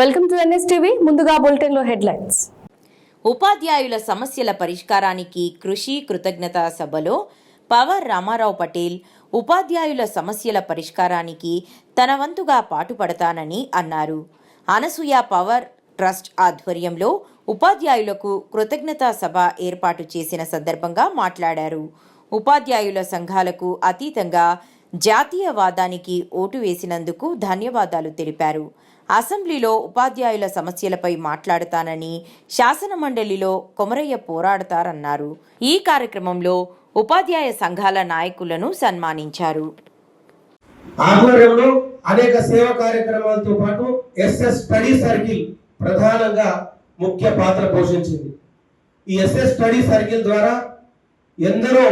Welcome to NS TV ముందుగా బులెటిన్లో headlines. ఉపాధ్యాయుల సమస్యల పరిష్కారానికి కృషి కృతజ్ఞత సభలో పవర్ రామారావు పటేల్ ఉపాధ్యాయుల సమస్యల పరిష్కారానికి తన వంతుగా పాటుపడతానని అన్నారు. అనసూయ పవర్ ట్రస్ట్ ఆధ్వర్యంలో ఉపాధ్యాయులకు కృతజ్ఞతా సభ ఏర్పాటు చేసిన సందర్భంగా మాట్లాడారు. ఉపాధ్యాయుల సంఘాలకు అతీతంగా జాతీయవాదానికి ఓటు వేసినందుకు ధన్యవాదాలు తెలిపారు. అసెంబ్లీలో ఉపాధ్యాయుల సమస్యలపై మాట్లాడతానని శాసనమండలిలో కొమరయ్య పోరాడతారన్నారు. ఈ కార్యక్రమంలో ఉపాధ్యాయ సంఘాల నాయకులను సన్మానించారు. ఆధ్వర్యంలో అనేక సేవా కార్యక్రమాలతో పాటు ఎస్ఎస్ స్టడీ సర్కిల్ ప్రధానంగా ముఖ్య పాత్ర పోషించింది. ఈ ఎస్ఎస్ స్టడీ సర్కిల్ ద్వారా ఎందరో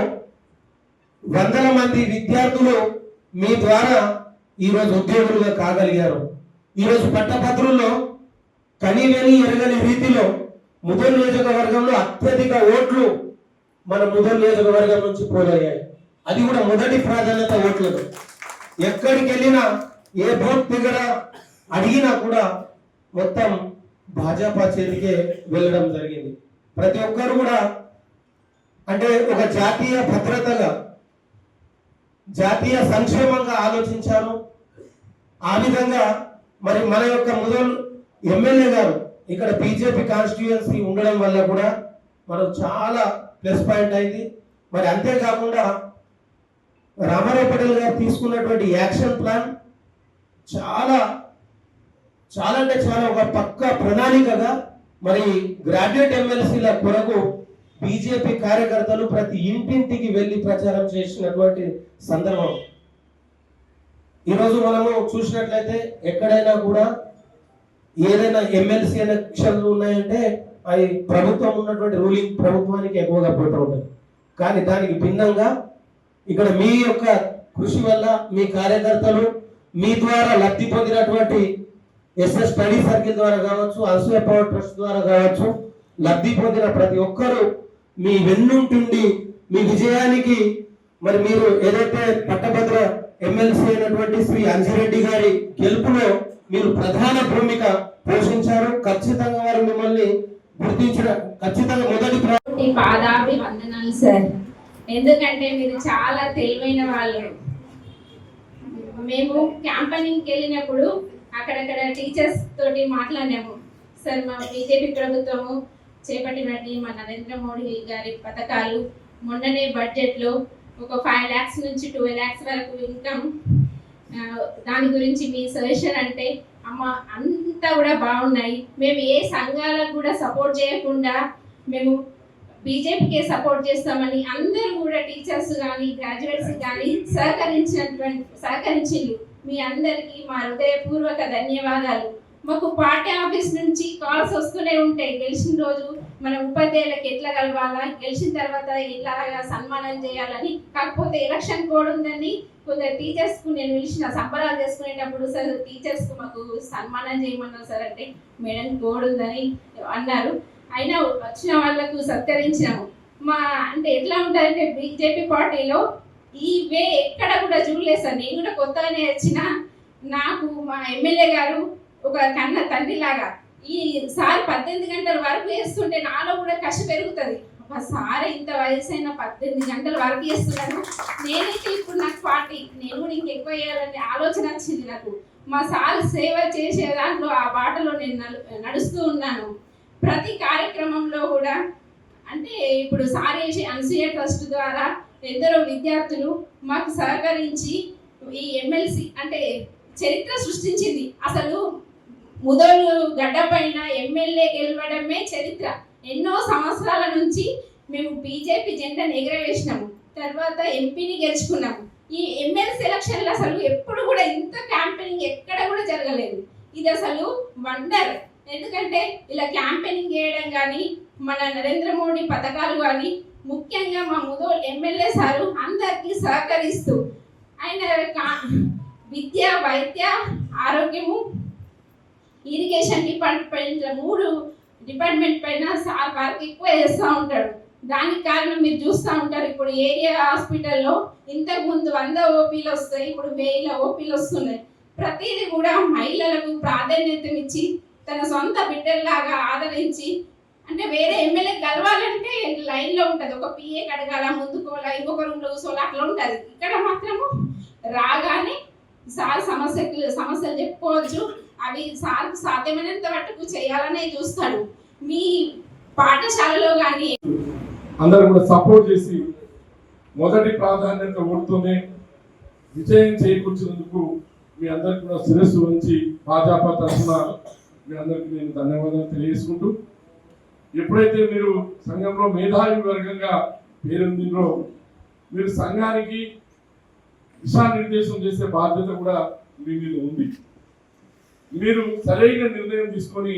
వందల మంది విద్యార్థులు మీ ద్వారా ఈరోజు ఉద్యోగులుగా కాగలిగారు. ఈరోజు పట్టభద్రుల్లో కనీవేని ఎరగని రీతిలో ముదల్ నియోజకవర్గంలో అత్యధిక ఓట్లు మన ముదల్ నియోజకవర్గం నుంచి పోలయ్యాయి. అది కూడా మొదటి ప్రాధాన్యత ఓట్లకు. ఎక్కడికి వెళ్ళినా ఏ బోట్ దగ్గర అడిగినా కూడా మొత్తం భాజపా చేతికే వెళ్ళడం జరిగింది. ప్రతి ఒక్కరు కూడా అంటే ఒక జాతీయ భద్రతగా జాతీయ సంక్షేమంగా ఆలోచించారు. ఆ విధంగా మరి మన యొక్క మొదలు ఎమ్మెల్యే గారు ఇక్కడ బీజేపీ కాన్స్టిట్యుయెన్సీ ఉండడం వల్ల కూడా మనం చాలా ప్లస్ పాయింట్ అయింది. మరి అంతేకాకుండా రామారావు పటేల్ గారు తీసుకున్నటువంటి యాక్షన్ ప్లాన్ చాలా చాలా అంటే చాలా ఒక పక్క ప్రణాళికగా మరి గ్రాడ్యుయేట్ ఎమ్మెల్సీల కొరకు బీజేపీ కార్యకర్తలు ప్రతి ఇంటింటికి వెళ్ళి ప్రచారం చేసినటువంటి సందర్భం. ఈరోజు మనము చూసినట్లయితే ఎక్కడైనా కూడా ఏదైనా ఎమ్మెల్సీ ఎలక్షన్లు ఉన్నాయంటే అవి ప్రభుత్వం ఉన్నటువంటి రూలింగ్ ప్రభుత్వానికి ఎక్కువగా పోతూ ఉంటుంది కానీ దానికి భిన్నంగా ఇక్కడ మీ యొక్క కృషి వల్ల మీ కార్యకర్తలు మీ ద్వారా లబ్ధి పొందినటువంటి ఎస్ఎస్ స్టడీ సర్కిల్ ద్వారా కావచ్చు అసూయ పవర్ ట్రస్ట్ ద్వారా కావచ్చు లబ్ధి పొందిన ప్రతి ఒక్కరూ మీ వెన్నుంటుండి మీ విజయానికి మరి మీరు ఏదైతే పట్టభద్ర ఎమ్మెల్సీ అయినటువంటి శ్రీ అంజిరెడ్డి గారి గెలుపులో మీరు ప్రధాన భూమిక పోషించారు. ఖచ్చితంగా వారు మిమ్మల్ని గుర్తించడం ఖచ్చితంగా మొదటి ప్ర- పాదాభి వందనాలు సార్. ఎందుకంటే మీరు చాలా తెలివైన వాళ్ళు. మేము క్యాంపెయినింగ్కి వెళ్ళినప్పుడు అక్కడక్కడ టీచర్స్ తోటి మాట్లాడాము సార్ మా బీజేపీ ప్రభుత్వము చేపట్టినటువంటి మా నరేంద్ర మోడీ గారి పథకాలు మొన్ననే బడ్జెట్లో ఒక ఫైవ్ ల్యాక్స్ నుంచి ట్వెల్వ్ ల్యాక్స్ వరకు ఇన్కమ్ దాని గురించి మీ సజెషన్ అంటే అమ్మ అంతా కూడా బాగున్నాయి. మేము ఏ సంఘాలకు కూడా సపోర్ట్ చేయకుండా మేము బీజేపీకే సపోర్ట్ చేస్తామని అందరూ కూడా టీచర్స్ కానీ గ్రాడ్యుయేట్స్ కానీ సహకరించినటువంటి సహకరించిండ్రు. మీ అందరికీ మా హృదయపూర్వక ధన్యవాదాలు. మాకు పార్టీ ఆఫీస్ నుంచి కాల్స్ వస్తూనే ఉంటాయి. గెలిచిన రోజు మన ఉపాధ్యాయులకు ఎట్లా కలవాలా? గెలిచిన తర్వాత ఎట్లా సన్మానం చేయాలని? కాకపోతే ఎలక్షన్ కోడ్ ఉందని కొందరు టీచర్స్కు నేను పిలిచిన సంబరాలు చేసుకునేటప్పుడు సార్ టీచర్స్కు మాకు సన్మానం చేయమన్నారు సార్ అంటే మేడం కోడ్ ఉందని అన్నారు. అయినా వచ్చిన వాళ్ళకు సత్కరించినాము. మా అంటే ఎట్లా ఉంటారంటే బీజేపీ పార్టీలో ఈ వే ఎక్కడ కూడా చూడలేదు సార్. నేను కూడా కొత్తగానే వచ్చిన. నాకు మా ఎమ్మెల్యే గారు ఒక కన్న తండ్రిలాగా. ఈ సార్ పద్దెనిమిది గంటల వరకు చేస్తుంటే నాలో కూడా కష పెరుగుతుంది. ఒక సార్ ఇంత వయసు పద్దెనిమిది గంటల వరకు వేస్తున్నాను నేనైతే ఇప్పుడు నాకు పార్టీ నేను కూడా ఇంకెక్కువ వేయాలనే ఆలోచన వచ్చింది నాకు. మా సార్ సేవ చేసే దాంట్లో ఆ బాటలో నేను నడుస్తూ ఉన్నాను. ప్రతి కార్యక్రమంలో కూడా అంటే ఇప్పుడు సార్ చేసే అనసూయ ట్రస్ట్ ద్వారా ఎందరో విద్యార్థులు మాకు సహకరించి ఈ ఎమ్మెల్సీ అంటే చరిత్ర సృష్టించింది. అసలు ముదలు గడ్డ పైన ఎమ్మెల్యే గెలవడమే చరిత్ర. ఎన్నో సంవత్సరాల నుంచి మేము బీజేపీ జెండాను ఎగరవేసినాము. తర్వాత ఎంపీని గెలుచుకున్నాము. ఈ ఎమ్మెల్సీ ఎలక్షన్లు అసలు ఎప్పుడు కూడా ఇంత క్యాంపెయినింగ్ ఎక్కడ కూడా జరగలేదు. ఇది అసలు వండర్. ఎందుకంటే ఇలా క్యాంపెయినింగ్ చేయడం కానీ మన నరేంద్ర మోడీ పథకాలు కానీ ముఖ్యంగా మా ముదో ఎమ్మెల్యే సారు అందరికీ సహకరిస్తూ ఆయన కా- విద్య వైద్య ఆరోగ్యము ఇరిగేషన్ డిపార్ట్మెంట్ మూడు డిపార్ట్మెంట్ పైన సార్ వర్క్ ఎక్కువ చేస్తూ ఉంటాడు. దానికి కారణం మీరు చూస్తూ ఉంటారు ఇప్పుడు ఏరియా హాస్పిటల్లో ఇంతకు ముందు వంద ఓపీలు వస్తాయి ఇప్పుడు వేల ఓపీలు వస్తున్నాయి. ప్రతిదీ కూడా మహిళలకు ప్రాధాన్యత ఇచ్చి తన సొంత బిడ్డల్లాగా ఆదరించి అంటే వేరే ఎమ్మెల్యే కలవాలంటే లైన్లో ఉంటుంది. ఒక పిఏ కడగాల ముందుకోవాలా ఇంకొక రూమ్లో కూర్చోవాలా అట్లా ఉంటుంది. ఇక్కడ మాత్రము రాగానే సార్ సమస్యకు సమస్యలు చెప్పుకోవచ్చు. అవి సార్ సాధ్యమైనంత మట్టుకు చేయాలనే చూస్తాడు. మీ పాఠశాలలో కానీ అందరూ కూడా సపోర్ట్ చేసి మొదటి ప్రాధాన్యత ఓటుతోనే విజయం చేకూర్చినందుకు మీ అందరికి కూడా శిరస్సు ఉంచి భాజపా తరఫున మీ అందరికి నేను ధన్యవాదాలు తెలియజేసుకుంటూ ఎప్పుడైతే మీరు సంఘంలో మేధావి వర్గంగా పేరొందినో మీరు సంఘానికి దిశానిర్దేశం చేసే బాధ్యత కూడా మీ మీద ఉంది. మీరు సరైన నిర్ణయం తీసుకొని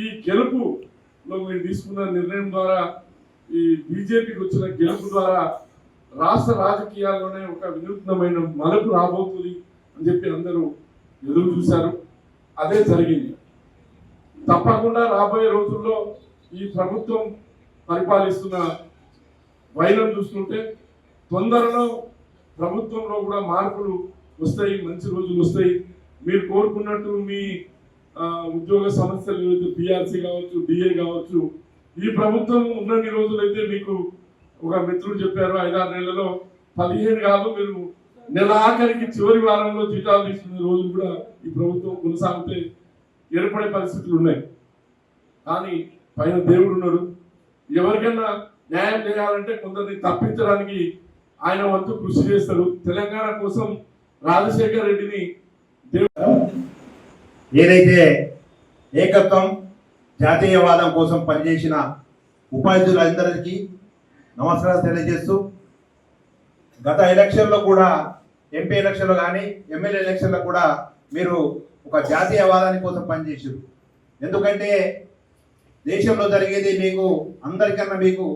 ఈ గెలుపులో మీరు తీసుకున్న నిర్ణయం ద్వారా ఈ బీజేపీకి వచ్చిన గెలుపు ద్వారా రాష్ట్ర రాజకీయాల్లోనే ఒక వినూత్నమైన మలుపు రాబోతుంది అని చెప్పి అందరూ ఎదురు చూశారు. అదే జరిగింది. తప్పకుండా రాబోయే రోజుల్లో ఈ ప్రభుత్వం పరిపాలిస్తున్న వైనం చూస్తుంటే తొందరలో ప్రభుత్వంలో కూడా మార్పులు వస్తాయి మంచి రోజులు వస్తాయి. మీరు కోరుకున్నట్టు మీ ఉద్యోగ సమస్యలు పిఆర్సీ కావచ్చు డిఏ కావచ్చు ఈ ప్రభుత్వం ఉన్నన్ని రోజులైతే మీకు ఒక మిత్రుడు చెప్పారు ఐదారు నెలలో పదిహేను కాదు మీరు నెల ఆఖరికి చివరి వారంలో జీతాలు తీసుకునే రోజులు కూడా ఈ ప్రభుత్వం కొనసాగితే ఏర్పడే పరిస్థితులు ఉన్నాయి. కానీ పైన దేవుడు ఉన్నాడు. ఎవరికైనా న్యాయం చేయాలంటే కొందరిని తప్పించడానికి ఆయన వంతు కృషి చేస్తారు. తెలంగాణ కోసం రాజశేఖర్ రెడ్డిని ఏదైతే ఏకత్వం జాతీయవాదం కోసం పనిచేసిన ఉపాధ్యులందరికీ నమస్కారాలు తెలియజేస్తూ గత ఎలక్షన్లో కూడా ఎంపీ ఎలక్షన్లో కానీ ఎమ్మెల్యే ఎలక్షన్లో కూడా మీరు ఒక జాతీయవాదాని కోసం పనిచేసారు ఎందుకంటే దేశంలో జరిగేది మీకు అందరికన్నా మీకు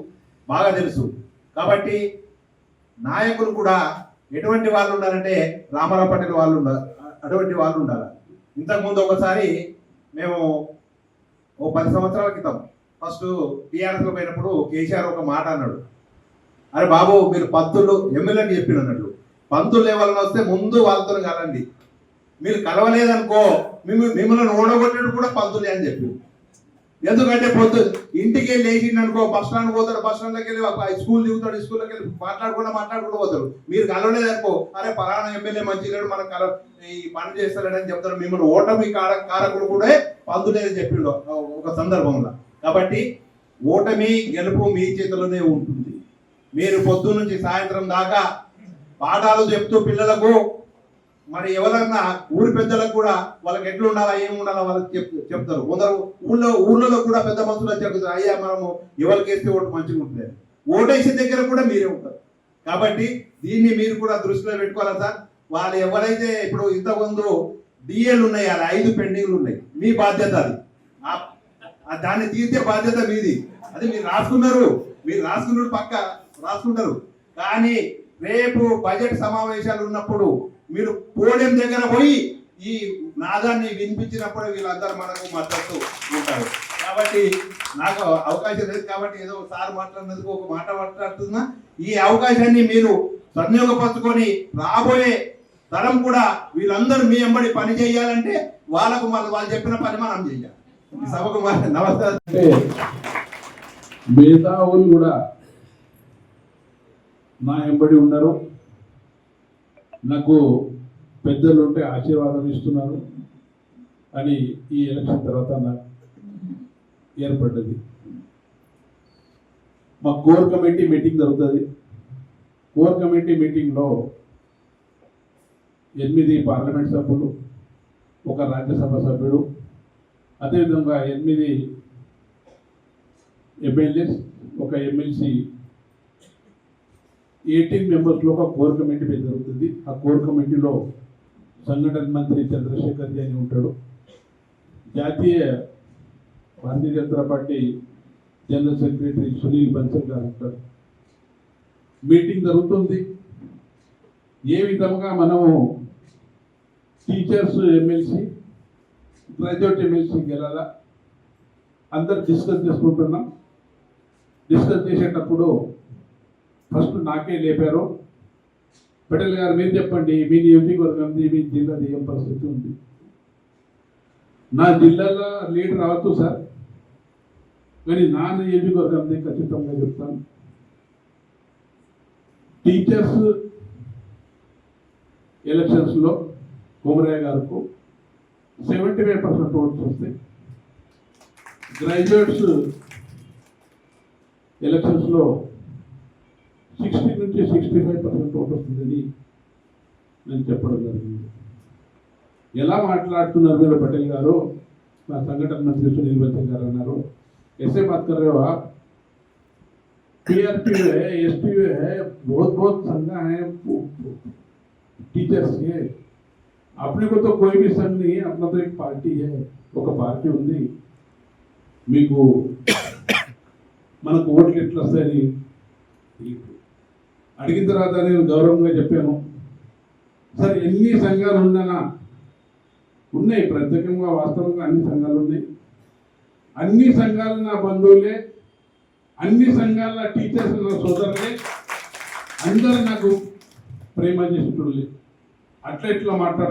బాగా తెలుసు. కాబట్టి నాయకులు కూడా ఎటువంటి వాళ్ళు ఉన్నారంటే రామారావు పటేల్ వాళ్ళు ఉండాలి అటువంటి వాళ్ళు ఉండాలి. ఇంతకుముందు ఒకసారి మేము ఓ పది సంవత్సరాల క్రితం ఫస్ట్ టీఆర్ఎస్లో పోయినప్పుడు కేసీఆర్ ఒక మాట అన్నాడు. అరే బాబు మీరు పంతులు ఎమ్మెల్యేకి చెప్పిన అన్నట్లు. పంతులు ఎవరైనా వస్తే ముందు వాళ్ళతో కలండి మీరు కలవలేదనుకో మిమ్మల్ని మిమ్మల్ని ఓడగొట్టడు కూడా పంతులే అని చెప్పి ఎందుకంటే పొద్దు ఇంటికి వెళ్ళి లేచిండు అనుకో బస్ స్టాండ్ పోతాడు బస్ స్టాండ్లోకి వెళ్ళి ఒక స్కూల్ దిగుతాడు స్కూల్లోకి వెళ్ళి మాట్లాడకుండా మాట్లాడుకుంటూ పోతాడు. మీరు కలవలేదు అనుకో అరే పలానా ఎమ్మెల్యే మంచి లేడు మనం కల ఈ పని చేస్తాడని చెప్తారు. మిమ్మల్ని ఓటమి కార కారకుడు కూడా పందులేదని చెప్పిండు ఒక సందర్భంలో. కాబట్టి ఓటమి గెలుపు మీ చేతిలోనే ఉంటుంది. మీరు పొద్దు నుంచి సాయంత్రం దాకా పాఠాలు చెప్తూ పిల్లలకు మరి ఎవరన్నా ఊరి పెద్దలకు కూడా వాళ్ళకి ఎట్లా ఉండాలా ఏం ఉండాలా వాళ్ళకి చెప్ చెప్తారు. కొందరు ఊళ్ళో ఊళ్ళలో కూడా పెద్ద మనుషులు చెప్తారు అయ్యా మనము ఎవరికి వేస్తే ఓటు మంచిగా ఉంటుంది? ఓటేసే దగ్గర కూడా మీరే ఉంటారు. కాబట్టి దీన్ని మీరు కూడా దృష్టిలో పెట్టుకోవాలా సార్? వాళ్ళు ఎవరైతే ఇప్పుడు ఇంతకుముందు డిఏలు ఉన్నాయి అలా ఐదు పెండింగ్లు ఉన్నాయి మీ బాధ్యత అది. దాన్ని తీర్చే బాధ్యత మీది. అది మీరు రాసుకున్నారు మీరు రాసుకున్నారు పక్క రాసుకుంటారు. కానీ రేపు బడ్జెట్ సమావేశాలు ఉన్నప్పుడు మీరు పోడియం దగ్గర పోయి ఈ నాదాన్ని వినిపించినప్పుడు వీళ్ళందరూ మనకు మద్దతు ఉంటారు. కాబట్టి నాకు అవకాశం లేదు కాబట్టి ఏదో సార్ మాట్లాడినందుకు ఒక మాట మాట్లాడుతున్నా. ఈ అవకాశాన్ని మీరు సద్వినియోగపరచుకొని రాబోయే తరం కూడా వీళ్ళందరూ మీ ఎంబడి పని చేయాలంటే వాళ్ళకు మన వాళ్ళు చెప్పిన పని మనం చేయాలి. సభకు మా- మిగతా కూడా నా ఎంబడి ఉన్నారు నాకు పెద్దలు ఉంటే ఆశీర్వాదం ఇస్తున్నారు. అని ఈ ఎలక్షన్ తర్వాత నాకు ఏర్పడ్డది. మా కోర్ కమిటీ మీటింగ్ జరుగుతుంది. కోర్ కమిటీ మీటింగ్లో ఎనిమిది పార్లమెంట్ సభ్యులు ఒక రాజ్యసభ సభ్యుడు అదేవిధంగా ఎనిమిది ఎమ్మెల్యేస్ ఒక ఎమ్మెల్సీ ఎయిటీన్ మెంబర్స్లో ఒక కోర్ కమిటీ మీద జరుగుతుంది. ఆ కోర్ కమిటీలో సంఘటన మంత్రి చంద్రశేఖర్ జీ అని ఉంటాడు. జాతీయ Bharatiya Janata party general secretary Sunil Bansal గారు ఉంటారు. మీటింగ్ జరుగుతుంది. ఏ విధంగా మనము టీచర్స్ ఎమ్మెల్సీ గ్రాడ్యుయేట్ ఎమ్మెల్సీ గెలాలా అందరు డిస్కస్ చేసుకుంటున్నాం. డిస్కస్ చేసేటప్పుడు ఫస్ట్ నాకే లేపారు. పటేల్ గారు మీరు చెప్పండి మీ నియోజకవర్గం మీ జిల్లాది ఏం పరిస్థితి ఉంది. నా జిల్లాలో లీడర్ రావచ్చు సార్ కానీ నా నియోజకవర్గాన్ని ఖచ్చితంగా చెప్తాను. టీచర్స్ ఎలక్షన్స్లో కుమరయ్య గారికి సెవెంటీ ఫైవ్ పర్సెంట్ ఓట్స్ వస్తాయి గ్రాడ్యుయేట్స్ ఎలక్షన్స్లో సిక్స్టీ నుంచి సిక్స్టీ ఫైవ్ పర్సెంట్ ఓట్ వస్తుందని నేను చెప్పడం జరిగింది ఎలా మాట్లాడుతున్నారు మీరు పటేల్ గారు మా సంఘటన మంత్రి సునీల్ బచ్చన్ గారు అన్నారు ऐसे बात कर रहे हो आप पीआरपी है एसपी है बहुत बहुत संघ है टीचर्स है अपने को तो कोई भी संघ नहीं है अपना तो एक पार्टी है ఒక పార్టీ ఉంది మీకు మనకు ఓట్లు ఎట్లా వస్తాయని అడిగిన తర్వాత నేను గౌరవంగా చెప్పాను. సార్ ఎన్ని సంఘాలు ఉండనా ఉన్నాయి ప్రత్యేకంగా వాస్తవంగా అన్ని సంఘాలు ఉన్నాయి. అన్ని సంఘాలు నా బంధువులే. అన్ని సంఘాల టీచర్స్ నా సోదరులే. అందరూ నాకు ప్రేమ చేసేటోళ్ళే. అట్లా ఇట్లా మాట్లాడుతున్నారు